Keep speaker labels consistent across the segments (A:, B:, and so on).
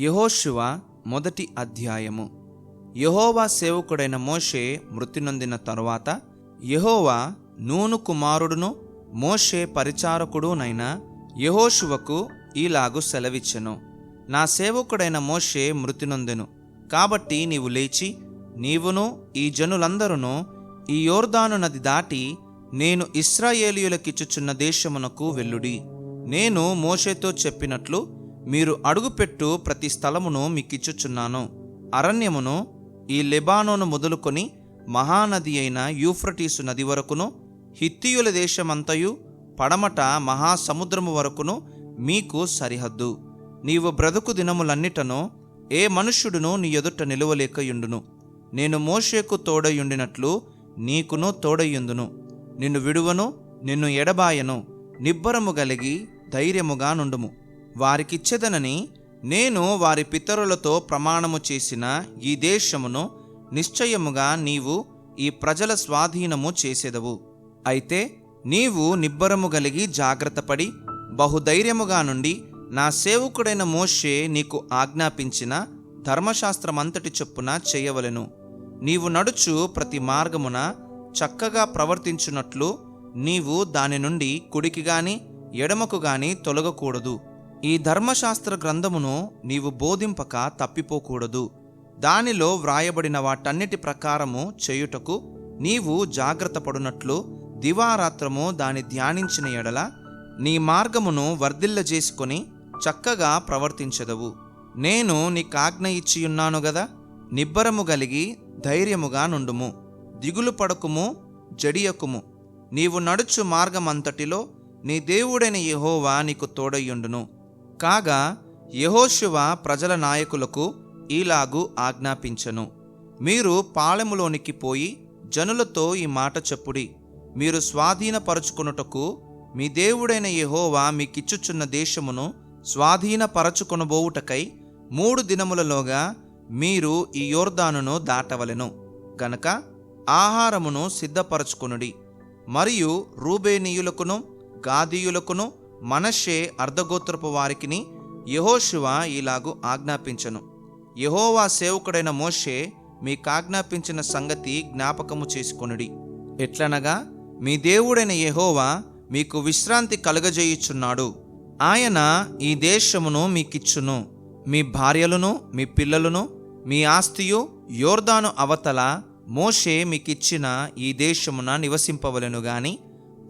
A: యహోశివ మొదటి అధ్యాయము. యహోవా సేవకుడైన మోషే మృతి నొందిన తరువాత యహోవా నూను కుమారుడును మోషే పరిచారకుడునైన యెహోషువకు ఈలాగు సెలవిచ్చెను. నా సేవకుడైన మోషే మృతి నొందెను కాబట్టి నీవు లేచి నీవును ఈ జనులందరూ ఈ యోర్దాను నది దాటి నేను ఇస్రాయేలీయులకిచ్చుచున్న దేశమునకు వెల్లుడి నేను మోషేతో చెప్పినట్లు మీరు అడుగుపెట్టు ప్రతి స్థలమును మీకిచ్చుచున్నాను. అరణ్యమును ఈ లెబానోను మొదలుకొని మహానది అయిన యూఫ్రటీసు నది వరకును హిత్తియుల దేశమంతయు పడమట మహాసముద్రము వరకును మీకు సరిహద్దు. నీవు బ్రతుకు దినములన్నిటను ఏ మనుష్యుడును నీ ఎదుట నిలువలేకయుండును. నేను మోషేకు తోడయుండినట్లు నీకును తోడయుందును. నిన్ను విడువను నిన్ను ఎడబాయను. నిబ్బరము కలిగి ధైర్యముగా నుండుము. వారికిచ్చెదనని నేను వారి పితరులతో ప్రమాణము చేసిన ఈ దేశమును నిశ్చయముగా నీవు ఈ ప్రజల స్వాధీనము చేసేదవు. అయితే నీవు నిబ్బరము కలిగి జాగ్రత్తపడి బహుధైర్యముగా నుండి నా సేవకుడైన మోషే నీకు ఆజ్ఞాపించిన ధర్మశాస్త్రమంతటి చొప్పున చేయవలెను. నీవు నడుచు ప్రతి మార్గమున చక్కగా ప్రవర్తించున్నట్లు నీవు దాని నుండి కుడికి గాని ఎడమకు గాని తొలగకూడదు. ఈ ధర్మశాస్త్ర గ్రంథమును నీవు బోధింపక తప్పిపోకూడదు. దానిలో వ్రాయబడిన వాటన్నిటి ప్రకారము చేయుటకు నీవు జాగ్రత్త పడునట్లు దివారాత్రము దాని ధ్యానించిన ఎడల నీ మార్గమును వర్ధిల్లజేసుకొని చక్కగా ప్రవర్తించదవు. నేను నీకాజ్ఞ ఇచ్చియున్నాను గదా నిబ్బరము గలిగి ధైర్యముగా నుండుము. దిగులు పడకుము జడియకుము. నీవు నడుచు మార్గమంతటిలో నీ దేవుడైన యహోవా నీకు తోడయ్యుండును. కాగా యహోశివ ప్రజల నాయకులకు ఈలాగు ఆజ్ఞాపించను. మీరు పాళెములోనికి పోయి జనులతో ఈ మాట చెప్పుడి. మీరు స్వాధీనపరచుకొనుటకు మీ దేవుడైన యహోవా మీకిచ్చుచున్న దేశమును స్వాధీనపరచుకొనబోవుటకై మూడు దినములలోగా మీరు ఈ యోర్దానును దాటవలెను. గనక ఆహారమును సిద్ధపరచుకొనుడి. మరియు రూబేనీయులకును గాదీయులకును మనషే అర్ధగోత్రపు వారికిని యహోశివ ఇలాగు ఆజ్ఞాపించను. యహోవా సేవకుడైన మోషే మీకాజ్ఞాపించిన సంగతి జ్ఞాపకము చేసుకొనుడి. ఎట్లనగా మీ దేవుడైన యహోవా మీకు విశ్రాంతి కలుగజేయుచున్నాడు. ఆయన ఈ దేశమును మీకిచ్చును. మీ భార్యలను మీ పిల్లలను మీ ఆస్తియు యోర్దాను అవతల మోషే మీకిచ్చిన ఈ దేశమున నివసింపవలెను గాని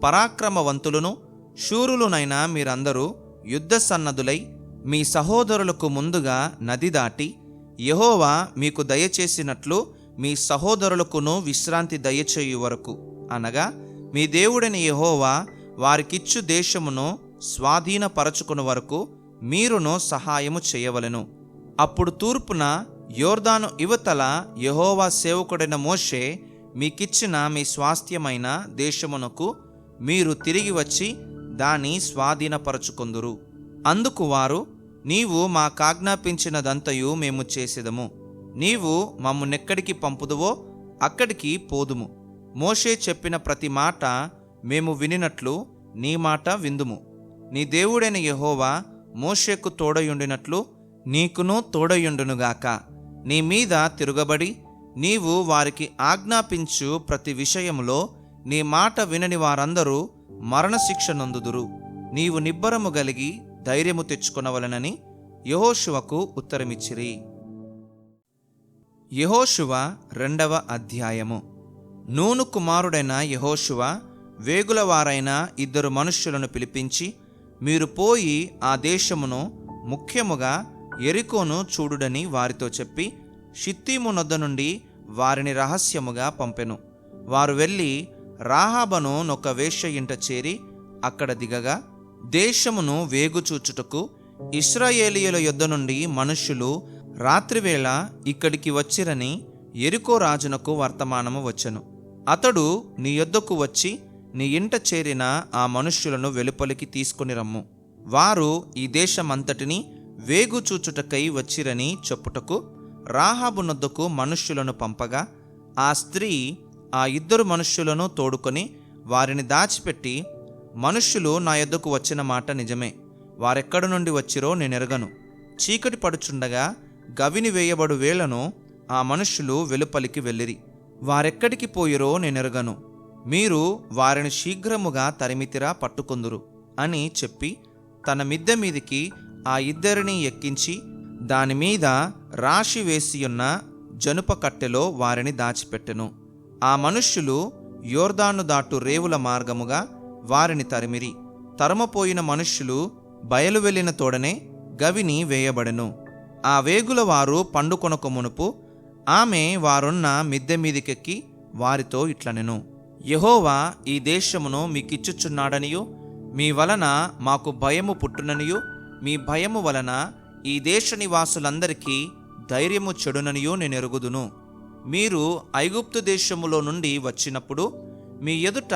A: పరాక్రమవంతులను శూరులునైనా మీరందరూ యుద్ధ సన్నదులై మీ సహోదరులకు ముందుగా నది దాటి యహోవా మీకు దయచేసినట్లు మీ సహోదరులకును విశ్రాంతి దయచేయు వరకు. అనగా మీ దేవుడని యహోవా వారికిచ్చు దేశమును స్వాధీనపరచుకుని వరకు మీరును సహాయము చేయవలెను. అప్పుడు తూర్పున యోర్దాను యువతల యహోవా సేవకుడైన మోషే మీకిచ్చిన మీ స్వాస్థ్యమైన దేశమునకు మీరు తిరిగి వచ్చి దాని స్వాధీనపరచుకొందురు. అందుకు వారు నీవు మాకాజ్ఞాపించినదంతయు మేము చేసేదము. నీవు మమ్మునెక్కడికి పంపుదువో అక్కడికి పోదుము. మోషే చెప్పిన ప్రతి మాట మేము వినినట్లు నీ మాట విందుము. నీ దేవుడైన యహోవా మోషేకు తోడయుండినట్లు నీకును తోడయుండునుగాక. నీ మీద తిరుగబడి నీవు వారికి ఆజ్ఞాపించు ప్రతి విషయములో నీ మాట వినని వారందరూ మరణశిక్ష నొందుదురు. నీవు నిబ్బరము కలిగి ధైర్యము తెచ్చుకొనవలనని యహోశువకు ఉత్తరమిచ్చిరి. యహోశువ రెండవ అధ్యాయము. నూను కుమారుడైన యహోశువ వేగులవారైన ఇద్దరు మనుష్యులను పిలిపించి మీరు పోయి ఆ దేశమును ముఖ్యముగా ఎరికోను చూడుడని వారితో చెప్పి షిత్తీము నొద్ద నుండి వారిని రహస్యముగా పంపెను. వారు వెళ్ళి రాహాబను నొక వేశ్య ఇంట చేరి అక్కడ దిగగా దేశమును వేగుచూచుటకు ఇస్రాయేలీయుల యొద్ద నుండి మనుష్యులు రాత్రివేళ ఇక్కడికి వచ్చిరని ఎరుకో రాజునకు వర్తమానము వచ్చెను. అతడు నీ యొద్దకు వచ్చి నీ ఇంట చేరిన ఆ మనుష్యులను వెలుపలికి తీసుకుని రమ్ము. వారు ఈ దేశమంతటిని వేగుచూచుటకై వచ్చిరని చెప్పుటకు రాహాబు నొద్దకు మనుష్యులను పంపగా ఆ స్త్రీ ఆ ఇద్దరు మనుష్యులను తోడుకొని వారిని దాచిపెట్టి మనుష్యులు నా యొద్దకు వచ్చిన మాట నిజమే. వారెక్కడి నుండి వచ్చిరో నేనెరగను. చీకటి పడుచుండగా గవిని వేయబడు వేళను ఆ మనుష్యులు వెలుపలికి వెళ్ళిరి. వారెక్కడికి పోయిరో నేనెరగను. మీరు వారిని శీఘ్రముగా తరిమితిరా పట్టుకొందురు అని చెప్పి తన మిద్దె మీదికి ఆ ఇద్దరిని ఎక్కించి దానిమీద రాశి వేసియున్న జనుప కట్టెలో వారిని దాచిపెట్టెను. ఆ మనుష్యులు యోర్దాను దాటు రేవుల మార్గముగా వారిని తరిమిరి. తరమపోయిన మనుష్యులు బయలు వెళ్ళిన తోడనే గవిని వేయబడెను. ఆ వేగుల వారు పండుకొనక మునుపు ఆమె వారున్న మిద్దె మీదికెక్కి వారితో ఇట్లనెను. యహోవా ఈ దేశమును మీకిచ్చుచున్నాడనియు మీ వలన మాకు భయము పుట్టుననియు మీ భయము వలన ఈ దేశ నివాసులందరికీ ధైర్యము చెడుననియూ నేను ఎరుగుదును మీరు ఐగుప్తు దేశములో నుండి వచ్చినప్పుడు మీ ఎదుట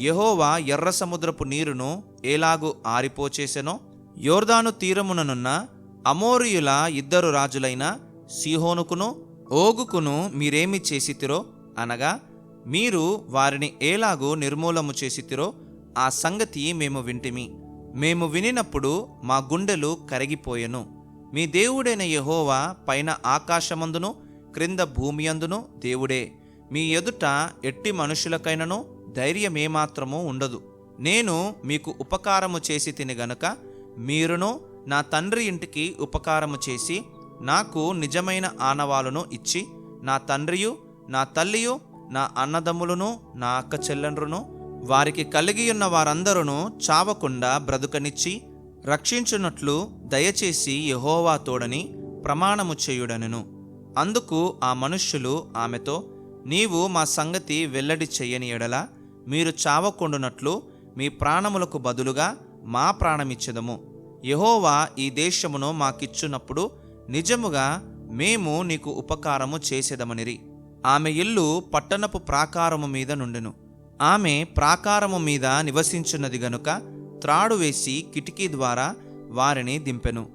A: యహోవా ఎర్ర సముద్రపు నీరును ఏలాగు ఆరిపోచేసెనో యోర్దాను తీరముననున్న అమోరియుల ఇద్దరు రాజులైన సీహోనుకును ఓగుకును మీరేమి చేసితిరో అనగా మీరు వారిని ఏలాగు నిర్మూలము చేసితిరో ఆ సంగతి మేము వింటిమి. మేము వినినప్పుడు మా గుండెలు కరిగిపోయెను. మీ దేవుడైన యహోవా పైన ఆకాశమందును క్రింద భూమియందును దేవుడే. మీ ఎదుట ఎట్టి మనుషులకైనను ధైర్యమేమాత్రము ఉండదు. నేను మీకు ఉపకారము చేసి తిని గనుక మీరును నా తండ్రి ఇంటికి ఉపకారము చేసి నాకు నిజమైన ఆనవాలను ఇచ్చి నా తండ్రియు నా తల్లియు నా అన్నదమ్ములను నా అక్క చెల్లెండ్రును వారికి కలిగియున్న వారందరూ చావకుండా బ్రతుకనిచ్చి రక్షించున్నట్లు దయచేసి యహోవా తోడని ప్రమాణము చేయుడనెను. అందుకు ఆ మనుష్యులు ఆమెతో నీవు మా సంగతి వెల్లడి చెయ్యని ఎడల మీరు చావకుండునట్లు మీ ప్రాణములకు బదులుగా మా ప్రాణమిచ్చెదము. యహోవా ఈ దేశమును మాకిచ్చునప్పుడు నిజముగా మేము నీకు ఉపకారము చేసేదమనిరి. ఆమె ఇల్లు పట్టణపు ప్రాకారము మీద నుండెను. ఆమె ప్రాకారము మీద నివసించున్నది గనుక త్రాడు వేసి కిటికీ ద్వారా వారిని దింపెను.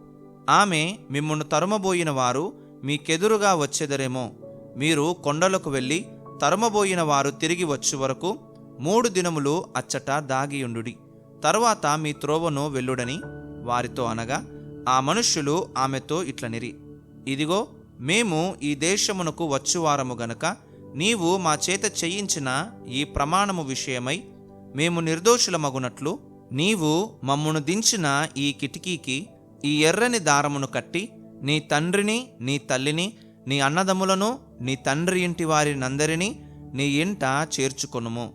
A: ఆమె మిమ్మును తరుమబోయిన వారు మీకెదురుగా వచ్చెదరేమో. మీరు కొండలకు వెళ్ళి తరమబోయిన వారు తిరిగి వచ్చు వరకు మూడు దినములు అచ్చట దాగియుండుడి. తర్వాత మీ త్రోవను వెళ్ళుడని వారితో అనగా ఆ మనుష్యులు ఆమెతో ఇట్లనిరి. ఇదిగో మేము ఈ దేశమునకు వచ్చువారము గనుక నీవు మా చేత చేయించిన ఈ ప్రమాణము విషయమై మేము నిర్దోషులమగునట్లు నీవు మమ్మును దించిన ఈ కిటికీకి ఈ ఎర్రని దారమును కట్టి నీ తండ్రిని నీ తల్లిని నీ అన్నదమ్ములను నీ తండ్రి ఇంటి వారినందరినీ నీ ఇంట చేర్చుకొనుము.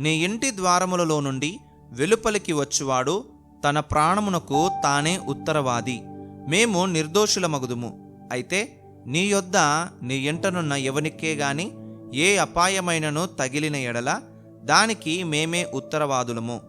A: నీ ఇంటి ద్వారములలో నుండి వెలుపలికి వచ్చువాడు తన ప్రాణమునకు తానే ఉత్తరవాది. మేము నిర్దోషులమగుదుము. అయితే నీ యొద్ద నీ ఇంటనున్న ఎవనికే గాని ఏ అపాయమైనను తగిలిన ఎడల దానికి మేమే ఉత్తరవాదులము.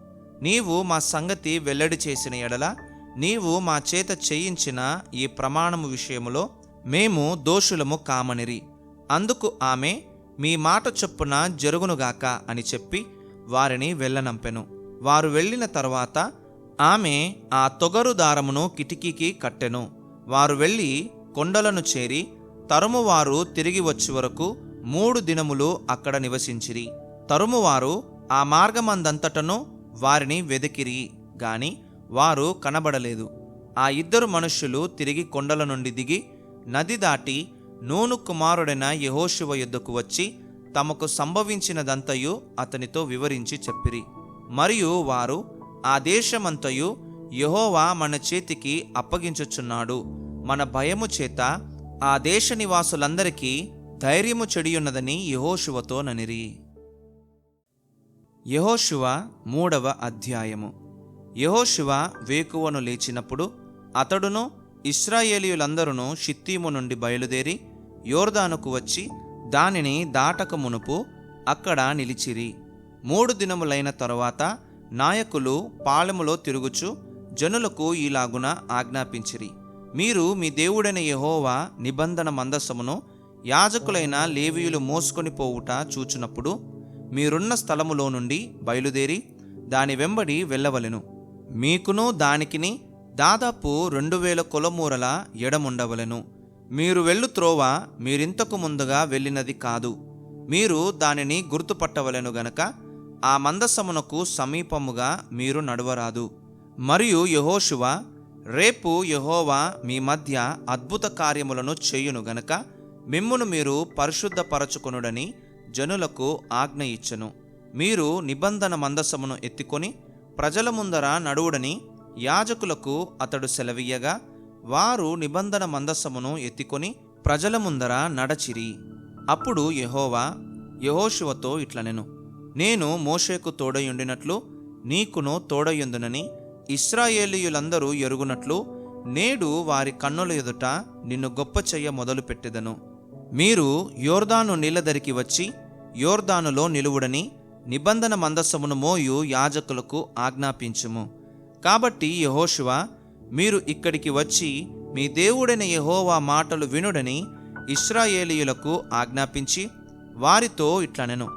A: నీవు మా సంగతి వెల్లడి చేసిన ఎడల నీవు మా చేత చేయించిన ఈ ప్రమాణము విషయములో మేము దోషులము కామనిరి. అందుకు ఆమె మీ మాట చొప్పున జరుగునుగాక అని చెప్పి వారిని వెళ్ళనంపెను. వారు వెళ్ళిన తర్వాత ఆమె ఆ తొగరు దారమును కిటికీకి కట్టెను. వారు వెళ్ళి కొండలను చేరి తరుమువారు తిరిగి వచ్చే వరకు మూడు దినములు అక్కడ నివసించిరి. తరుమువారు ఆ మార్గమందంతటను వారిని వెదికిరి. గాని వారు కనబడలేదు. ఆ ఇద్దరు మనుష్యులు తిరిగి కొండల నుండి దిగి నది దాటి నూను కుమారుడైన యహోశివ యుద్ధకు వచ్చి తమకు సంభవించినదంతయు అతనితో వివరించి చెప్పిరి. మరియు వారు ఆ దేశమంతయు యహోవా మన చేతికి అప్పగించుచున్నాడు. మన భయము చేత ఆ దేశ నివాసులందరికీ ధైర్యము చెడియున్నదని యహోశివతో ననిరి. యహోశివ మూడవ అధ్యాయము. యహోశివ వేకువను లేచినప్పుడు అతడును ఇస్రాయేలీయులందరూ షిత్తీము నుండి బయలుదేరి యోర్దానుకు వచ్చి దానిని దాటక మునుపు అక్కడ నిలిచిరి. మూడు దినములైన తరువాత నాయకులు పాలెములో తిరుగుచు జనులకు ఈలాగున ఆజ్ఞాపించిరి. మీరు మీ దేవుడైన యహోవా నిబంధన మందసమును యాజకులైన లేవీయులు మోసుకొని పోవుట చూచినప్పుడు మీరున్న స్థలములో నుండి బయలుదేరి దాని వెంబడి వెళ్ళవలెను. మీకును దానికిని దాదాపు రెండు వేల కులమూరల ఎడముండవలెను. మీరు వెళ్ళు త్రోవ మీరింతకు ముందుగా వెళ్ళినది కాదు. మీరు దానిని గుర్తుపట్టవలెను గనక ఆ మందసమునకు సమీపముగా మీరు నడవరాదు. మరియు యెహోషువ రేపు యెహోవా మీ మధ్య అద్భుత కార్యములను చేయును గనక మిమ్మును మీరు పరిశుద్ధపరచుకొనుడని జనులకు ఆజ్ఞ ఇచ్చెను. మీరు నిబంధన మందసమును ఎత్తుకొని ప్రజల ముందర నడువుడని యాజకులకు అతడు సెలవీయగా వారు నిబంధన మందస్సమును ఎత్తుకొని ప్రజల ముందర నడచిరి. అప్పుడు యహోవా యహోశివతో ఇట్లనెను. నేను మోషేకు తోడయుండినట్లు నీకును తోడయుందునని ఇస్రాయేలీయులందరూ ఎరుగునట్లు నేడు వారి కన్నుల ఎదుట నిన్ను గొప్ప చెయ్య మొదలుపెట్టెదను. మీరు యోర్దాను నీళ్ళదరికి వచ్చి యోర్దానులో నిలువుడని నిబంధన మందస్సమును మోయు యాజకులకు ఆజ్ఞాపించుము. కాబట్టి యహోశివ మీరు ఇక్కడికి వచ్చి మీ దేవుడైన యహోవా మాటలు వినుడని ఇస్రాయేలీయులకు ఆజ్ఞాపించి వారితో ఇట్లనెను.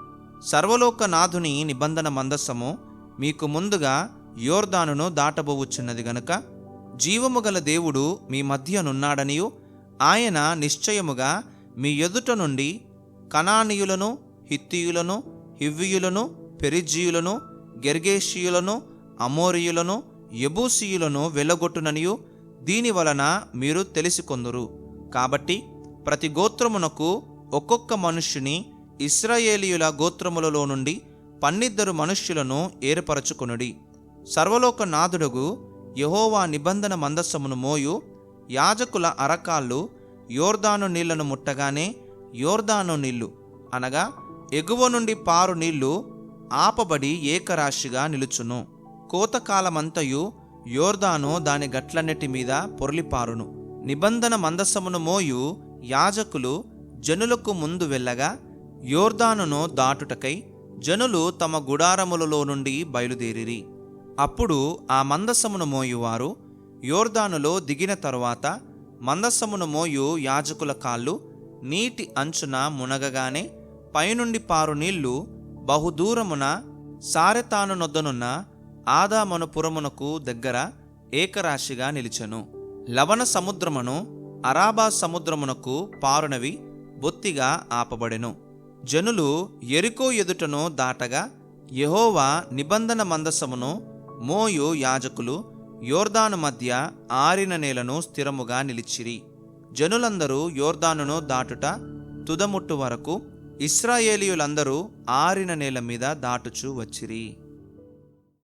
A: సర్వలోకనాథుని నిబంధన మందస్సము మీకు ముందుగా యోర్దానును దాటబోవుచున్నది గనుక జీవము గల దేవుడు మీ మధ్యనున్నాడనియు ఆయన నిశ్చయముగా మీ ఎదుట నుండి కణానీయులను హిత్తియులను హివ్యులను పెరిజీయులను గెర్గేషియులను అమోరియులను ఎబూసీయులను వెళ్ళగొట్టుననియు దీని వలన మీరు తెలిసికొందురు. కాబట్టి ప్రతి గోత్రమునకు ఒక్కొక్క మనుష్యుని ఇస్రాయేలీయుల గోత్రములలో నుండి పన్నిద్దరు మనుష్యులను ఏర్పరచుకొనుడి. సర్వలోక నాథుడుగు యహోవా నిబంధన మందస్సమును మోయు. యాజకుల అరకాళ్ళు యోర్దాను నీళ్ళను ముట్టగానే యోర్దాను నీళ్ళు అనగా ఎగువ నుండి పారు నీళ్ళు ఆపబడి ఏకరాశిగా నిలుచును. కోతకాలమంతయు యోర్దాను దాని గట్లన్నిటి మీద పొరలిపారును. నిబంధన మందసమును మోయు యాజకులు జనులకు ముందు వెళ్ళగా యోర్దానును దాటుటకై జనులు తమ గుడారములలో నుండి బయలుదేరిరి. అప్పుడు ఆ మందసమును మోయువారు యోర్దానులో దిగిన తరువాత మందసమును మోయు యాజకుల కాళ్ళు నీటి అంచున మునగగానే పైనుండి పారు నీళ్ళు బహుదూరమున సారెతాను నొద్దనున్న ఆదామనుపురమునకు దగ్గర ఏకరాశిగా నిలిచెను. లవణ సముద్రమును అరాబా సముద్రమునకు పారునవి బొత్తిగా ఆపబడెను. జనులు ఎరుకో ఎదుటను దాటగా యహోవా నిబంధన మందసమును మోయు యాజకులు యోర్దాను మధ్య ఆరిన నేలను స్థిరముగా నిలిచిరి. జనులందరూ యోర్దానును దాటుట తుదముట్టు వరకు ఇస్రాయేలీయులందరూ ఆరిన నేల మీద దాటుచూ వచ్చిరి.